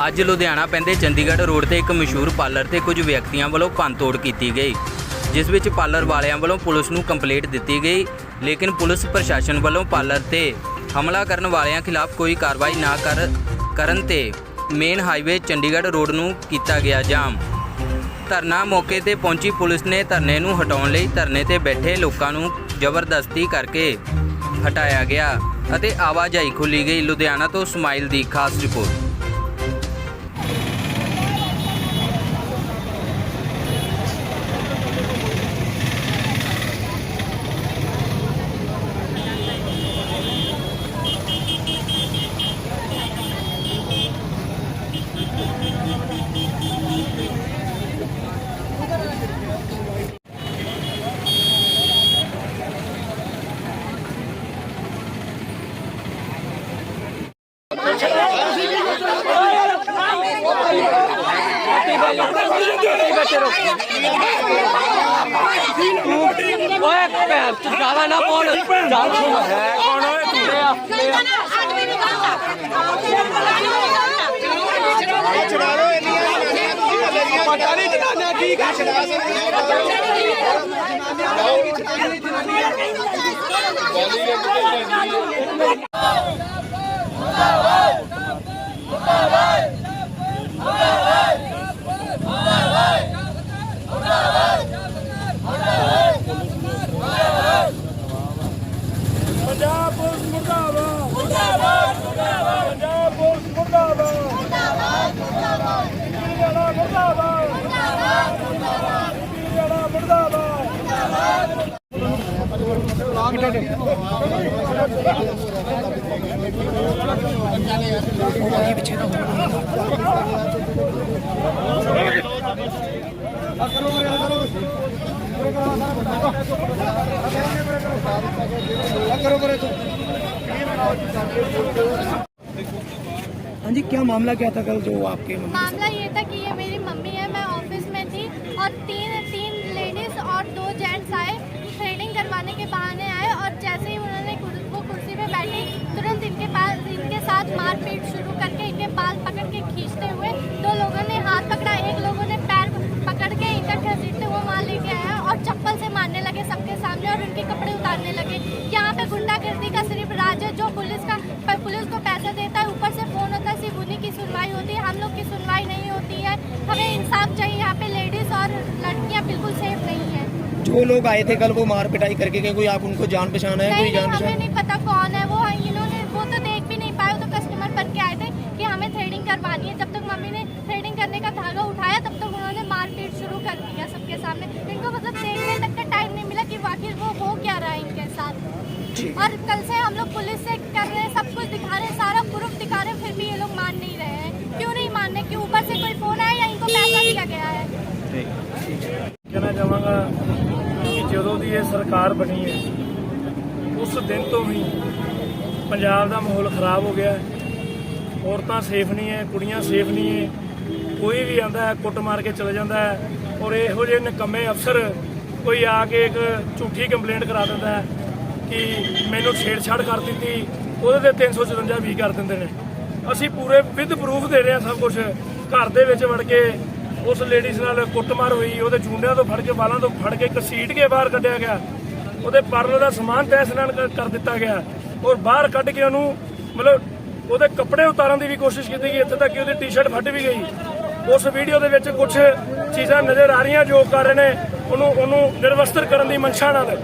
ਅੱਜ ਲੁਧਿਆਣਾ ਪੈਂਦੇ ਚੰਡੀਗੜ੍ਹ ਰੋਡ ਤੇ ਇੱਕ ਮਸ਼ਹੂਰ ਪਾਰਲਰ ਤੇ ਕੁਝ ਵਿਅਕਤੀਆਂ ਵੱਲੋਂ ਭੰਨਤੋੜ ਕੀਤੀ ਗਈ ਜਿਸ ਵਿੱਚ ਪਾਰਲਰ ਵਾਲਿਆਂ ਵੱਲੋਂ ਪੁਲਿਸ ਨੂੰ ਕੰਪਲੇਂਟ ਦਿੱਤੀ ਗਈ ਲੇਕਿਨ ਪੁਲਿਸ ਪ੍ਰਸ਼ਾਸਨ ਵੱਲੋਂ ਪਾਰਲਰ ਤੇ ਹਮਲਾ ਕਰਨ ਵਾਲਿਆਂ ਖਿਲਾਫ ਕੋਈ ਕਾਰਵਾਈ ਨਾ ਕਰ ਕਰਨ ਤੇ ਮੇਨ ਹਾਈਵੇ ਚੰਡੀਗੜ੍ਹ ਰੋਡ ਨੂੰ ਕੀਤਾ ਗਿਆ ਜਾਮ। ਧਰਨਾ ਮੌਕੇ ਤੇ ਪਹੁੰਚੀ ਪੁਲਿਸ ਨੇ ਧਰਨੇ ਨੂੰ ਹਟਾਉਣ ਲਈ ਧਰਨੇ ਤੇ ਬੈਠੇ ਲੋਕਾਂ ਨੂੰ ਜ਼ਬਰਦਸਤੀ ਕਰਕੇ ਹਟਾਇਆ ਗਿਆ ਅਤੇ ਆਵਾਜਾਈ ਖੁੱਲੀ ਗਈ। ਲੁਧਿਆਣਾ ਤੋਂ ਸਮਾਈਲ ਦੀ ਖਾਸ ਰਿਪੋਰਟ। ਓਏ ਭੈਣ ਤੂੰ ਜਾਵਾ ਨਾ ਬੋਲ। ਚੱਲ ਹੈ ਕੌਣ ਓਏ ਤੂੰ ਚੜਾ ਲਓ ਇੰਨੀਆਂ ਜਨਾਨੀਆਂ ਤੁਸੀਂ ਭੱਲੇ ਦੀਆਂ ਪਤਾ ਨਹੀਂ ਜਨਾਨੀਆਂ ਕੀ ਕਰ ਚੜਾ ਸਕਦੀਆਂ ਜਨਾਨੀਆਂ ਜਨਾਨੀਆਂ हाँ जी, क्या मामला क्या था कल जो आपके मामला ये था कि ये मेरी मम्मी है, मैं ऑफ़िस में थी और तीन तीन लेडीज़ और दो जेंट्स आए। थ्रेडिंग करवाने के बहाने आए और जैसे ही उन्होंने कुर- वो कुर्सी पे बैठी तुरंत इनके पास इनके साथ मारपीट शुरू करके इनके बाल पकड़ के खींचते हुए दो लोगों ने हाथ जो लोग आए थे कल वो मार पिटाई करके गए कोई आप उनको जान पहचान है कोई जान पहचान? नहीं पता कौन है वो इन्होंने वो तो देख भी नहीं पाए तो कस्टमर बन के आए थे कि हमें थ्रेडिंग करवानी है। जब तक मम्मी ने थ्रेडिंग करने का धागा उठाया तब तक उन्होंने मारपीट शुरू कर दिया सबके सामने। इनको मतलब देखने तक का टाइम नहीं मिला कि आखिर वो हो क्या रहा है इनके साथ। और कल से हम लोग पुलिस से कर रहे हैं सब कुछ दिखा रहे हैं सारा प्रूफ दिखा रहे हैं फिर भी ये लोग ਜਦੋਂ ਦੀ ਇਹ ਸਰਕਾਰ ਬਣੀ ਹੈ, ਉਸ ਦਿਨ ਤੋਂ ਹੀ ਪੰਜਾਬ ਦਾ ਮਾਹੌਲ ਖਰਾਬ ਹੋ ਗਿਆ ਔਰਤਾਂ ਸੇਫ ਨਹੀਂ ਹੈ, ਕੁੜੀਆਂ ਸੇਫ ਨਹੀਂ ਹੈ। ਕੋਈ ਵੀ ਆਂਦਾ ਹੈ, ਕੁੱਟ ਮਾਰ ਕੇ ਚਲਾ ਜਾਂਦਾ ਹੈ ਔਰ ਇਹੋ ਜਿਹੇ ਨਿਕੰਮੇ ਅਫਸਰ ਕੋਈ ਆ ਕੇ ਇੱਕ ਝੂਠੀ ਕੰਪਲੇਂਟ ਕਰਾ ਦਿੰਦਾ ਹੈ ਕਿ ਮੈਨੂੰ ਛੇੜਛਾੜ ਕਰ ਦਿੱਤੀ, ਉਹਦੇ ਤੇ 354 ਵੀ ਕਰ ਦਿੰਦੇ ਨੇ। ਅਸੀਂ ਪੂਰੇ ਵਿਦ ਪ੍ਰੂਫ ਦੇ ਰਹੇ ਹਾਂ ਸਭ ਕੁਝ ਘਰ ਦੇ ਵਿੱਚ ਵੜ ਕੇ ਉਸ ਲੇਡੀਜ਼ ਨਾਲ ਕੁੱਟਮਾਰ ਹੋਈ, ਉਹਦੇ ਜੂੰਡਿਆਂ ਤੋਂ ਫੜ ਕੇ, ਵਾਲਾਂ ਤੋਂ ਫੜ ਕੇ ਘਸੀਟ ਕੇ ਬਾਹਰ ਕੱਢਿਆ ਗਿਆ। ਉਹਦੇ ਪਰਲੇ ਦਾ ਸਮਾਨ ਤਹਿਸ ਨਾਲ ਕਰ- ਦਿੱਤਾ ਗਿਆ। ਔਰ ਬਾਹਰ ਕੱਢ ਕੇ ਉਹਨੂੰ, ਮਤਲਬ ਉਹਦੇ ਕੱਪੜੇ ਉਤਾਰਨ ਦੀ ਵੀ ਕੋਸ਼ਿਸ਼ ਕੀਤੀ ਗਈ, ਇੱਥੇ ਤੱਕ ਕਿ ਉਹਦੀ ਟੀ-ਸ਼ਰਟ ਫਟ ਵੀ ਗਈ। ਉਸ ਵੀਡੀਓ ਦੇ ਵਿੱਚ ਕੁਝ ਚੀਜ਼ਾਂ ਨਜ਼ਰ ਆ ਰਹੀਆਂ ਜੋ ਕਰ ਰਹੇ ਨੇ, ਉਹਨੂੰ ਉਹਨੂੰ ਨਿਰਵਸਤਰ ਕਰਨ ਦੀ ਮਨਸ਼ਾ ਨਾਲ।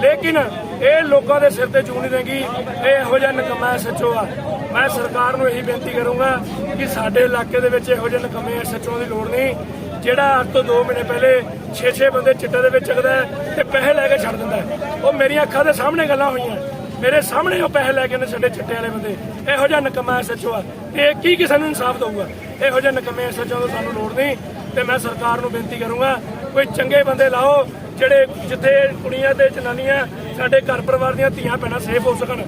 ਲੇਕਿਨ ਇਹ ਲੋਕਾਂ ਦੇ ਸਿਰ ਤੇ ਜੂ ਨਹੀਂ ਦੇਗੀ ਇਹ ਇਹੋ ਜਿਹਾ ਨਕਮਾ ਸੱਚੋ ਆ। ਮੈਂ ਸਰਕਾਰ ਨੂੰ ਇਹੀ ਬੇਨਤੀ ਕਰੂੰਗਾ ਕਿ ਸਾਡੇ ਇਲਾਕੇ ਦੇ ਵਿੱਚ ਇਹੋ ਜਿਹੇ ਨਕਮੇ ਸੱਚੋਂ ਦੀ ਲੋੜ ਨਹੀਂ, ਜਿਹੜਾ ਅੱਜ ਤੋਂ 2 ਮਹੀਨੇ ਪਹਿਲੇ 6-6 ਬੰਦੇ ਚਿੱਟੇ ਦੇ ਵਿੱਚ ਚੱਕਦਾ ਤੇ ਪੈਸੇ ਲੈ ਕੇ ਛੱਡ ਦਿੰਦਾ ਉਹ ਮੇਰੀਆਂ ਅੱਖਾਂ ਦੇ ਸਾਹਮਣੇ ਗੱਲਾਂ ਹੋਈਆਂ। ਮੇਰੇ ਸਾਹਮਣੇ ਉਹ ਪੈਸੇ ਲੈ ਕੇ ਨੇ ਸਾਡੇ ਚਿੱਟੇ ਵਾਲੇ ਬੰਦੇ। ਇਹੋ ਜਿਹਾ ਨਕਮਾ ਸੱਚੋ ਆ। ਤੇ ਇਹ ਕੀ ਕਿਸੇ ਨੂੰ ਇਨਸਾਫ ਦਊਗਾ? ਇਹੋ ਜਿਹੇ ਨਕਮੇ ਸੱਚੋ ਤੋਂ ਸਾਨੂੰ ਲੋੜ ਨਹੀਂ ਤੇ ਮੈਂ ਸਰਕਾਰ ਨੂੰ ਬੇਨਤੀ ਕਰੂੰਗਾ, ਕੋਈ ਚੰਗੇ ਬੰਦੇ ਲਾਓ, ਜਿਹੜੇ ਜਿੱਥੇ ਕੁੜੀਆਂ ਤੇ ਜਨਾਨੀਆਂ ਸਾਡੇ ਘਰ ਪਰਿਵਾਰ ਦੀਆਂ ਧੀਆਂ ਭੈਣਾਂ ਸੇਫ ਹੋ ਸਕਣ।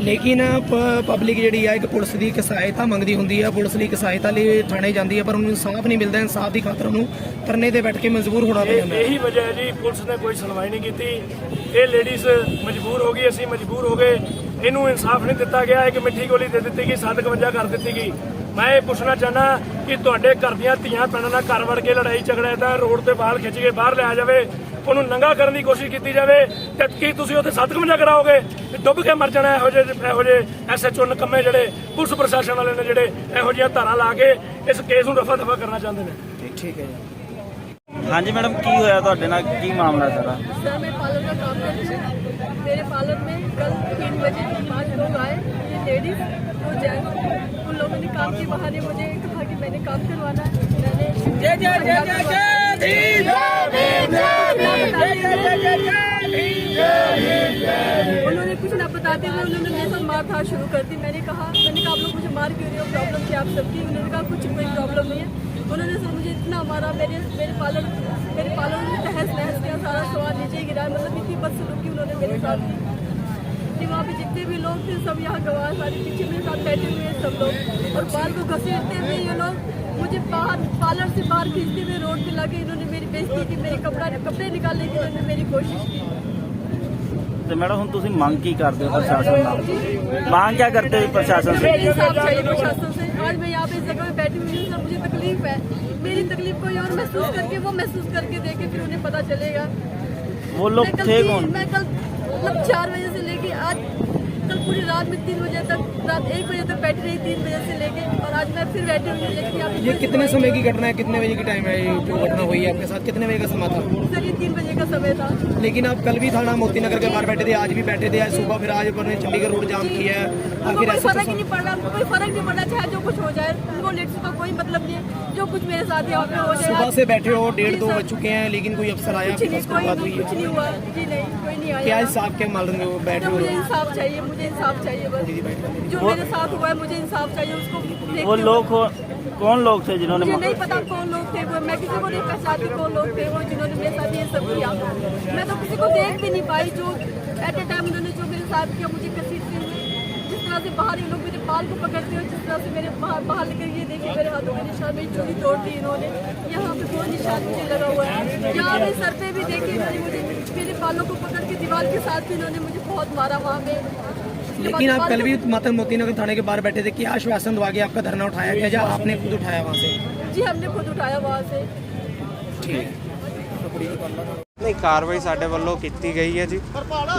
ਲੇਕਿਨ ਪਬਲਿਕ ਜਿਹੜੀ ਹੈ ਇੱਕ ਪੁਲਿਸ ਦੀ ਇੱਕ ਸਹਾਇਤਾ ਮੰਗਦੀ ਹੁੰਦੀ ਹੈ ਪੁਲਿਸ ਲਈ ਇੱਕ ਸਹਾਇਤਾ ਲਈ ਥਾਣੇ ਜਾਂਦੀ ਹੈ ਪਰ ਉਹਨੂੰ ਇਨਸਾਫ ਨਹੀਂ ਮਿਲਦਾ। ਇਨਸਾਫ ਦੀ ਖਾਤਰ ਉਹਨੂੰ ਧਰਨੇ ਤੇ ਬੈਠ ਕੇ ਮਜਬੂਰ ਹੋਣਾ ਪੈ ਇਹ- ਵਜ੍ਹਾ ਹੈ ਜੀ ਪੁਲਿਸ ਨੇ ਕੋਈ ਸੁਣਵਾਈ ਨਹੀਂ ਕੀਤੀ। ਇਹ ਲੇਡੀਜ਼ ਮਜਬੂਰ ਹੋ ਗਈ ਅਸੀਂ ਮਜਬੂਰ ਹੋ ਗਏ। ਇਹਨੂੰ ਇਨਸਾਫ ਨਹੀਂ ਦਿੱਤਾ ਗਿਆ ਇੱਕ ਮਿੱਠੀ ਗੋਲੀ ਦੇ ਦਿੱਤੀ ਗਈ 751 ਕਰ ਦਿੱਤੀ ਗਈ। ਮੈਂ ਇਹ ਪੁੱਛਣਾ ਚਾਹਨਾ ਕਿ ਤੁਹਾਡੇ ਘਰ ਦੀਆਂ ਧੀਆਂ ਭੈਣਾਂ ਨਾਲ ਘਰ ਵੜ ਕੇ ਲੜਾਈ ਝਗੜਾ ਤਾਂ ਰੋਡ ਤੇ ਬਾਲ ਖਿੱਚ ਕੇ ਬਾਹਰ ਲਿਆ ਜਾਵੇ ਉਹਨੂੰ ਨੰਗਾ ਕਰਨ ਦੀ ਕੋਸ਼ਿਸ਼ ਕੀਤੀ ਜਾਵੇ ਤੇ ਕੀ ਤੁਸੀਂ ਉੱਥੇ 751 ਕਰਾਓਗੇ ਤੇ ਡੁੱਬ ਕੇ ਮਰ ਜਾਣਾ ਇਹੋ ਜਿਹੇ ਇਹੋ ਜਿਹੇ ਐਸਐਚਓ ਨਕੰਮੇ ਜਿਹੜੇ ਪੁਲਿਸ ਪ੍ਰਸ਼ਾਸਨ ਵਾਲੇ ਨੇ ਜਿਹੜੇ ਇਹੋ ਜਿਹੀਆਂ ਧਾਰਾਂ ਲਾ ਕੇ ਇਸ ਕੇਸ ਨੂੰ ਰਫਾ ਦਫਾ ਕਰਨਾ ਚਾਹੁੰਦੇ ਨੇ ਠੀਕ ਹੈ ਜੀ ਹਾਂਜੀ ਮੈਡਮ ਕੀ ਹੋਇਆ ਤੁਹਾਡੇ ਨਾਲ ਕੀ ਮਾਮਲਾ ਸਾਰਾ सर मैं पार्लर का काम करती हूँ मेरे पार्लर में कल तीन बजे पांच लोग आए ये लेडीज दो जेंट्स उन लोगों ने काम के बहाने मुझे कहा कि मैंने काम करवाना है मैंने जय जय जय उन्होंने कुछ ना बताते हुए उन्होंने मेरे साथ मार धाड़ शुरू कर दी मैंने कहा मैंने कहा आप लोग मुझे मार क्यों रहे हो प्रॉब्लम क्या आप सबकी उन्होंने कहा कुछ कोई प्रॉब्लम नहीं है उन्होंने सर मुझे इतना मारा मेरे मेरे पार्लर मेरे पार्लर में तहस नहस किया सारा सामान नीचे गिरा मतलब इतनी बदसलूकी उन्होंने मेरे साथ की कि वहाँ पे जितने भी लोग थे सब यहाँ गवाह सारे पीछे मेरे साथ बैठे हुए हैं सब लोग और बाल को घसीटते हुए ये लोग मुझे बाहर पार्लर से बाहर खींचते हुए रोड पे लाके इन्होंने मेरी बेइज्जती की मेरे कपड़ा कपड़े निकालने की इन्होंने मेरी कोशिश की ਤੇ ਮੈਡਮ ਹੁਣ ਤੁਸੀਂ ਮੰਗ ਕੀ ਕਰਦੇ ਹੋ ਪ੍ਰਸ਼ਾਸਨ ਨਾਲ ਮੰਗ क्या करते हो प्रशासन से मेरी इंसाफ चाहिए प्रशासन से आज मैं यहाँ पे इस जगह पे बैठी हुई हूँ सर मुझे तकलीफ है मेरी तकलीफ कोई और महसूस करके वो महसूस करके देखे फिर उन्हें पता चलेगा वो लोग मैं कल थे तीन- कौन मैं कल मतलब चार बजे से लेके आज कल पूरी रात में तीन बजे तक रात एक बजे तक बैठी रही तीन बजे से लेके और आज मैं फिर बैठी हुई हूँ लेकिन ये कितने समय की घटना है? कितने बजे की टाइम है ये जो घटना हुई है आपके साथ? कितने बजे का समय था? सर ये तीन बजे का समय था। लेकिन आप कल भी थाना मोती नगर के बाहर बैठे थे आज भी बैठे थे आज सुबह फिर आज उन्होंने चंडीगढ़ रोड जाम किया है कोई फ़र्क नहीं पड़ रहा कोई फ़र्क नहीं पड़ रहा चाहे जो कुछ हो जाए उनको लेडीज़ का कोई मतलब नहीं है जो कुछ मेरे साथ यहाँ पे हो जाए सुबह से बैठे हो डेढ़ दो। बज चुके हैं लेकिन कोई अफसर आया कुछ नहीं हुआ जी नहीं। कोई इंसाफ क्या मालूम है वो बैठ मुझे इंसाफ चाहिए मुझे इंसाफ चाहिए बस। जो मेरे साथ हुआ है मुझे इंसाफ चाहिए उसको वो लोग कौन लोग थे जिन्होंने मुझे नहीं पता कौन लोग थे वो। मैं किसी को नहीं पहचानती कौन लोग थे वो जिन्होंने मेरे साथ ये सब किया। मैं तो किसी को देख भी नहीं पाई जो एट ए टाइम उन्होंने जो मेरे साथ किया मुझे घसीटते तरह से बाहर ये लोग मेरे बाल को पकड़ते हुए जिस तरह से मेरे बाहर बाहर लेकर ये देखिए मेरे हाथों में निशान मेरी चूड़ी तोड़ दी इन्होंने। यहाँ पे बहुत निशान मुझे लगा हुआ है। यहाँ पे सर पे भी देखिए इन्होंने मुझे। मेरे बालों को पकड़ के दीवार के साथ भी इन्होंने मुझे बहुत मारा वहाँ पे। लेकिन आप कल भी माता मोती नगर थाने के बाहर बैठे थे क्या आश्वासन दवा के आपका धरना उठाया गया या आपने खुद उठाया वहाँ से? जी हमने खुद उठाया वहाँ से। ਨਹੀਂ ਕਾਰਵਾਈ ਸਾਡੇ ਵੱਲੋਂ ਕੀਤੀ ਗਈ ਹੈ ਜੀ।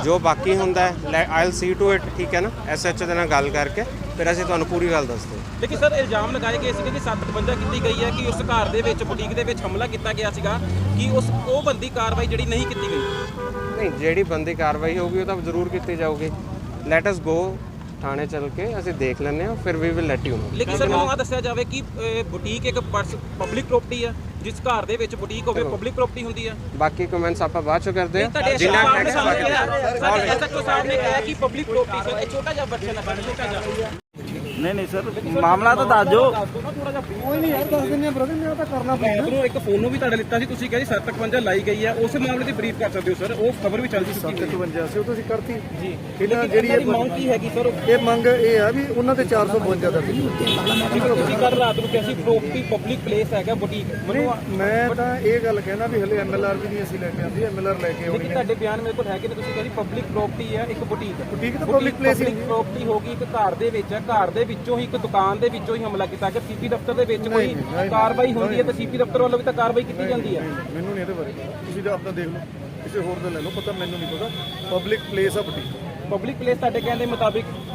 ਜੋ ਬਾਕੀ ਹੁੰਦਾ ਹੈ ਆਈਲ ਸੀ ਟੂ ਇਟ ਠੀਕ ਹੈ ਨਾ? ਐਸਐਚਓ ਦੇ ਨਾਲ ਗੱਲ ਕਰਕੇ ਫਿਰ ਅਸੀਂ ਤੁਹਾਨੂੰ ਪੂਰੀ ਗੱਲ ਦੱਸਦੇ ਹਾਂ। ਲੇਕਿਨ ਸਰ ਇਲਜ਼ਾਮ ਲਗਾਏ ਗਏ ਸੀਗੇ ਕਿ 752 ਕੀਤੀ ਗਈ ਹੈ ਕਿ ਉਸ ਘਰ ਦੇ ਵਿੱਚ ਬੁਟੀਕ ਦੇ ਵਿੱਚ ਹਮਲਾ ਕੀਤਾ ਗਿਆ ਸੀਗਾ ਕਿ ਉਸ ਉਹ ਬੰਦੀ ਕਾਰਵਾਈ ਜਿਹੜੀ ਨਹੀਂ ਕੀਤੀ ਗਈ। ਨਹੀਂ ਜਿਹੜੀ ਬੰਦੀ ਕਾਰਵਾਈ ਹੋਊਗੀ ਉਹ ਤਾਂ ਜ਼ਰੂਰ ਕੀਤੀ ਜਾਊਗੀ। ਲੈਟ ਅਸ ਗੋ ਥਾਣੇ ਚੱਲ ਕੇ ਅਸੀਂ ਦੇਖ ਲੈਂਦੇ ਹਾਂ ਫਿਰ ਵੀ ਵਿਲ ਲੈਟ ਯੂ ਨੋ ਲੇਕਿਨ ਸਰ ਮੈਨੂੰ ਆ ਦੱਸਿਆ ਜਾਵੇ ਕਿ ਬੁਟੀਕ ਇੱਕ ਪਬਲਿਕ ਪ੍ਰਾਪਰਟੀ ਹੈ ਜਿਸ ਘਰ ਦੇ ਵਿੱਚ ਬੁਟੀਕ ਹੋਵੇ ਪਬਲਿਕ ਪ੍ਰਾਪਰਟੀ ਹੁੰਦੀ ਹੈ ਬਾਕੀ ਕਮੈਂਟਸ ਆਪਾਂ ਬਾਅਦ ਚ ਕਰਦੇ ਹਾਂ। ਜਿੰਨਾ ਕਿਹਾ ਸਾਡੇ ਐਸਐਚਓ ਸਾਹਿਬ ਨੇ ਕਿਹਾ ਕਿ ਪਬਲਿਕ ਪ੍ਰਾਪਰਟੀ ਸਰ ਇਹ ਛੋਟਾ ਜਿਹਾ ਬੱਚਾ ਨਾ ਛੋਟਾ ਜਿਹਾ। ਨਹੀਂ ਨਹੀਂ ਸਰ ਮਾਮਲਾ ਤਾਂ ਦੱਸ ਦਿਓ। ਕੋਈ ਨਹੀਂ ਯਾਰ ਦੱਸ ਦਿੰਨੇ ਬ੍ਰਦਰ ਮੇਰਾ ਤਾਂ ਕਰਨਾ ਪੈਣਾ। ਬ੍ਰੋ ਇੱਕ ਫੋਨ ਨੂੰ ਵੀ ਤੁਹਾਡੇ ਲਿੱਤਾ ਸੀ ਤੁਸੀਂ ਕਹਿੰਦੇ 755 ਲਾਈ ਗਈ ਹੈ ਉਸ ਮਾਮਲੇ ਦੀ ਬਰੀਫ ਕਰ ਸਕਦੇ ਹੋ ਸਰ ਉਹ ਖਬਰ ਵੀ ਚੱਲਦੀ ਸੀ 755 ਸੀ ਉਹ ਤੁਸੀਂ ਕਰਤੀ। ਜੀ। ਇਹਨਾਂ ਜਿਹੜੀ ਇਹ ਮੰਗ ਕੀ ਹੈਗੀ ਸਰ? ਇਹ ਮੰਗ ਇਹ ਆ ਵੀ ਉਹਨਾਂ ਤੇ 452 ਦਰਜ ਤੁਸੀਂ ਕਰ ਰਾਤ ਨੂੰ ਕਿਹਾ ਸੀ ਪ੍ਰੋਪਰਟੀ ਪਬਲਿਕ ਪਲੇਸ ਹੈਗਾ ਬੁਟੀਕ ਮੈਂ ਤਾਂ ਇਹ ਗੱਲ ਕਹਿਣਾ ਵੀ ਹਲੇ ਐਮਐਲਆਰ ਵੀ ਨਹੀਂ ਅਸੀਂ ਲੈ ਕੇ ਆਂਦੀ ਐਮਐਲਆਰ ਲੈ ਕੇ ਆਉਣੀ ਹੈ। ਤੁਹਾਡੇ ਬਿਆਨ ਮੇਰੇ ਕੋਲ ਹੈਗੇ ਨੇ ਤੁਸੀਂ ਕਹਿੰਦੇ ਪਬਲਿਕ ਪ੍ਰੋਪਰਟੀ ਹੈ ਇੱਕ ਬੁਟੀਕ ਬੁਟੀਕ ਤਾਂ ਪਬਲਿਕ ਪਲੇਸ ਹੀ ਪ੍ਰੋਪਰਟੀ ਹੋਗੀ ਇੱਕ ਘਰ ਦੇ ਵਿੱਚ ਹੈ ਘਰ ਦੇ ਵਿੱਚੋਂ ਹੀ ਇੱਕ ਦੁਕਾਨ ਦੇ ਵਿੱਚੋਂ ਹੀ ਹਮਲਾ ਕੀਤਾ ਕਿ ਸੀਪੀ ਦਫ਼ਤਰ ਦੇ ਵਿੱਚ ਕੋਈ ਕਾਰਵਾਈ ਹੁੰਦੀ ਹੈ ਤਾਂ ਸੀਪੀ ਦਫ਼ਤਰ ਵੱਲੋਂ ਵੀ ਤਾਂ ਕਾਰਵਾਈ ਕੀਤੀ ਜਾਂਦੀ ਹੈ। ਮੈਨੂੰ ਨਹੀਂ ਇਹਦੇ ਬਾਰੇ ਤੁਸੀਂ ਤਾਂ ਆਪਣਾ ਦੇਖ ਲਓ ਕਿਸੇ ਹੋਰ ਦਾ ਲੈ ਲਓ ਪਤਾ ਮੈਨੂੰ ਨਹੀਂ ਪਤਾ। ਪਬਲਿਕ ਪਲੇਸ ਆ ਬੁਟੀਕ। ਪਬਲਿਕ ਪਲੇਸ ਤੁਹਾਡੇ ਕਹਿਣ ਦੇ ਮੁਤਾਬਿਕ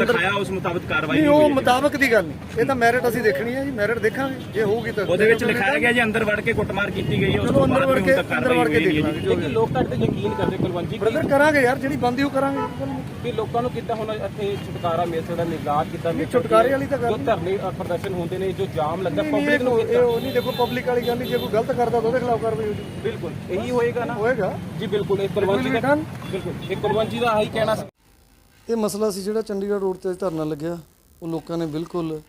ਦੇ ਦਿਖਾਇਆ ਉਸ ਮੁਤਾਬਕ ਕਾਰਵਾਈ ਨਹੀਂ ਨਹੀਂ ਉਹ ਹੋਈ ਮੁਤਾਬਕ ਦੀ ਗੱਲ ਨਹੀਂ। ਇਹ ਤਾਂ ਮੈਰਿਟ ਅਸੀਂ ਦੇਖਣੀ ਹੈ ਜੀ ਮੈਰਿਟ ਦੇਖਾਂਗੇ ਜੇ ਹੋਊਗੀ ਤਾਂ ਉਹਦੇ ਵਿੱਚ ਲਿਖਾਇਆ ਗਿਆ ਜੀ ਅੰਦਰ ਵੜ ਕੇ ਕੁੱਟਮਾਰ ਕੀਤੀ ਗਈ ਹੈ ਉਸ ਚਲੋ ਤੋਂ ਅੰਦਰ ਬਾਅਦ ਵੜ ਵੀ ਕੇ ਹੁਣ ਤੱਕ ਅੰਦਰ ਵੜ ਕਾਰਵਾਈ ਕੇ ਹੋਈ ਦੇਖ ਨਹੀਂ ਹੈ ਜੀ। ਲਾਂਗੇ ਜੋ ਵੀ ਲੇਕਿਨ ਲੋਕ ਤੇ ਯਕੀਨ ਕਰਦੇ ਕੁਲਵੰਤ ਜੀ ਕਿ- ਬ੍ਰਦਰ ਕਰਾਂਗੇ ਯਾਰ ਜਿਹੜੀ ਬੰਦੀ ਉਹ ਕਰਾਂਗੇ। ਕਿ ਲੋਕਾਂ ਨੂੰ ਕਿੱਦਾਂ ਹੁਣ ਇੱਥੇ ਛੁਟਕਾਰਾ ਮਿਲ ਸਕਦਾ ਨਿਜਾਤ ਕਿੱਦਾਂ ਮਿਲ ਨਹੀਂ, ਛੁਟਕਾਰੇ ਵਾਲੀ ਤਾਂ ਗੱਲ ਜੋ ਧਰਨੇ ਅ, ਪ੍ਰਦਰਸ਼ਨ ਹੁੰਦੇ ਨੇ ਜੋ ਜਾਮ ਲੱਗਦਾ ਨਹੀਂ, ਨਹੀਂ, ਪਬਲਿਕ ਨੂੰ ਇਹ ਉਹ ਨਹੀਂ ਦੇਖੋ ਪਬਲਿਕ ਵਾਲੀ ਗੱਲ ਨਹੀਂ ਜੇ ਕੋਈ ਗਲਤ ਕਰਦਾ ਤਾਂ ਉਹਦੇ ਖਿਲਾਫ ਕਾਰਵਾਈ ਹੋਊਗੀ ਬਿਲਕੁਲ ਇਹੀ ਹੋਏਗਾ ਨਾ। ਹੋਏਗਾ। ਜੀ ਬਿਲਕੁਲ ਇਹ ਕੁਲਵੰਤ ਜੀ ਦਾ ਬਿਲਕੁਲ ਇਹ ਕੁਲਵੰਤ ਜੀ ਦਾ ਆਹੀ ਕਹਿਣਾ ਸੀ। ਇਹ ਮਸਲਾ ਸੀ ਜਿਹੜਾ ਚੰਡੀਗੜ੍ਹ ਰੋਡ ਤੇ ਧਰਨਾ ਲੱਗਿਆ। ਉਹ ਲੋਕਾਂ ਨੇ ਬਿਲਕੁਲ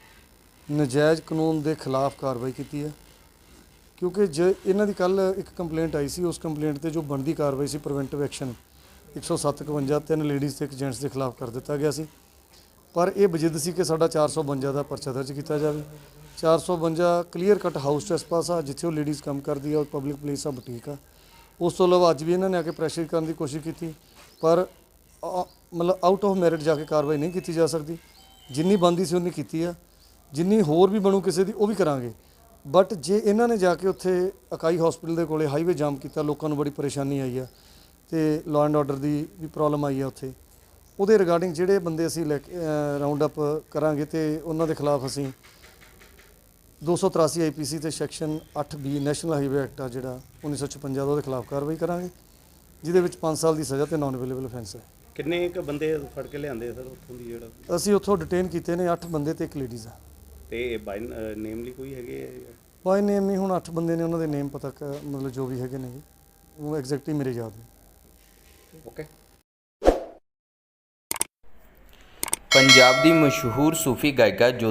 ਨਜਾਇਜ਼ ਕਾਨੂੰਨ ਦੇ ਖਿਲਾਫ ਕਾਰਵਾਈ ਕੀਤੀ ਹੈ। ਕਿਉਂਕਿ ਜੇ ਇਹਨਾਂ ਦੀ ਕੱਲ ਇੱਕ ਕੰਪਲੇਂਟ ਆਈ ਸੀ, ਉਸ ਕੰਪਲੇਂਟ ਤੇ ਜੋ ਬਣਦੀ ਕਾਰਵਾਈ ਸੀ ਪ੍ਰੀਵੈਂਟਿਵ ਐਕਸ਼ਨ 10751 ਤਿੰਨ ਲੇਡੀਜ਼ ਤੇ ਇੱਕ ਜੈਂਟਸ ਦੇ ਖਿਲਾਫ ਕਰ ਦਿੱਤਾ ਗਿਆ ਸੀ। ਪਰ ਇਹ ਬਜਿੱਦ ਸੀ ਕਿ ਸਾਡਾ 452 ਦਾ ਪਰਚਾ ਦਰਜ ਕੀਤਾ ਜਾਵੇ। 452 ਕਲੀਅਰ ਕੱਟ ਹਾਊਸ ਟ੍ਰੈਸਪਾਸ ਆ, ਜਿੱਥੇ ਉਹ ਲੇਡੀਜ਼ ਕੰਮ ਕਰਦੀ ਆ, ਉਹ ਪਬਲਿਕ ਪਲੇਸ ਆ, ਬੁਟੀਕ ਆ। ਉਸ ਤੋਂ ਇਲਾਵਾ ਅੱਜ ਵੀ ਇਹਨਾਂ ਨੇ ਆ ਕੇ ਪ੍ਰੈਸ਼ਰ ਕਰਨ ਦੀ ਕੋਸ਼ਿਸ਼ ਕੀਤੀ, ਪਰ ਮਤਲਬ ਆਊਟ ਆਫ ਮੈਰਿਟ ਜਾ ਕੇ ਕਾਰਵਾਈ ਨਹੀਂ ਕੀਤੀ ਜਾ ਸਕਦੀ। ਜਿੰਨੀ ਬੰਦੀ ਸੀ ਉਨੀ ਕੀਤੀ ਆ। ਜਿੰਨੀ ਹੋਰ ਵੀ ਬਣੂ ਕਿਸੇ ਦੀ, ਉਹ ਵੀ ਕਰਾਂਗੇ। ਬਟ ਜੇ ਇਹਨਾਂ ਨੇ ਜਾ ਕੇ ਉੱਥੇ ਇਕਾਈ ਹਸਪੀਟਲ ਦੇ ਕੋਲੇ ਹਾਈਵੇ ਜਾਮ ਕੀਤਾ, ਲੋਕਾਂ ਨੂੰ ਬੜੀ ਪਰੇਸ਼ਾਨੀ ਆਈ ਆ ਤੇ ਲਾਅ ਐਂਡ ਆਰਡਰ ਦੀ ਵੀ ਪ੍ਰੋਬਲਮ ਆਈ ਆ ਉੱਥੇ। ਉਹਦੇ ਰਿਗਾਰਡਿੰਗ ਜਿਹੜੇ ਬੰਦੇ ਅਸੀਂ ਲੈ ਕੇ ਰਾਉਂਡ ਅਪ ਕਰਾਂਗੇ ਤੇ ਉਹਨਾਂ ਦੇ ਖਿਲਾਫ ਅਸੀਂ 283 ਆਈਪੀਸੀ ਤੇ section 8 B national highway act ਆ ਜਿਹੜਾ 1956 ਦਾ ਉਹਦੇ ਖਿਲਾਫ ਕਾਰਵਾਈ ਕਰਾਂਗੇ। ਜਿਹਦੇ ਵਿੱਚ 5 ਸਾਲ ਦੀ ਸਜ਼ਾ ਤੇ ਨਾਨ ਅਵੇਲੇਬਲ ਅਫੈਂਸ ਹੈ। ਕਿੰਨੇ ਕ ਬੰਦੇ ਫੜ ਕੇ ਲਿਆਂਦੇ ਸਰ ਉੱਥੋਂ ਦੀ ਜਿਹੜਾ? ਅਸੀਂ ਉੱਥੋਂ ਡਿਟੇਨ ਕੀਤੇ ਨੇ 8 ਬੰਦੇ ਤੇ ਇੱਕ ਲੇਡੀਜ਼ ਆ। ਤੇ ਬਾਈ ਨੇਮਲੀ ਕੋਈ ਹੈਗੇ ਆ? ਬਾਈ ਨੇਮ ਨਹੀਂ ਹੁਣ 8 ਬੰਦੇ ਨੇ ਉਹਨਾਂ ਦੇ ਨੇਮ ਪਤਾ ਕ- ਮਤਲਬ ਜੋ ਵੀ ਹੈਗੇ ਨੇ। ਉਹ ਐਗਜ਼ੈਕਟਲੀ ਮੇਰੇ ਯਾਦ ਨੇ। ਓਕੇ ਪੰਜਾਬ ਦੀ ਮਸ਼ਹੂਰ ਸੂਫੀ ਗਾਇਕਾ ਜੋ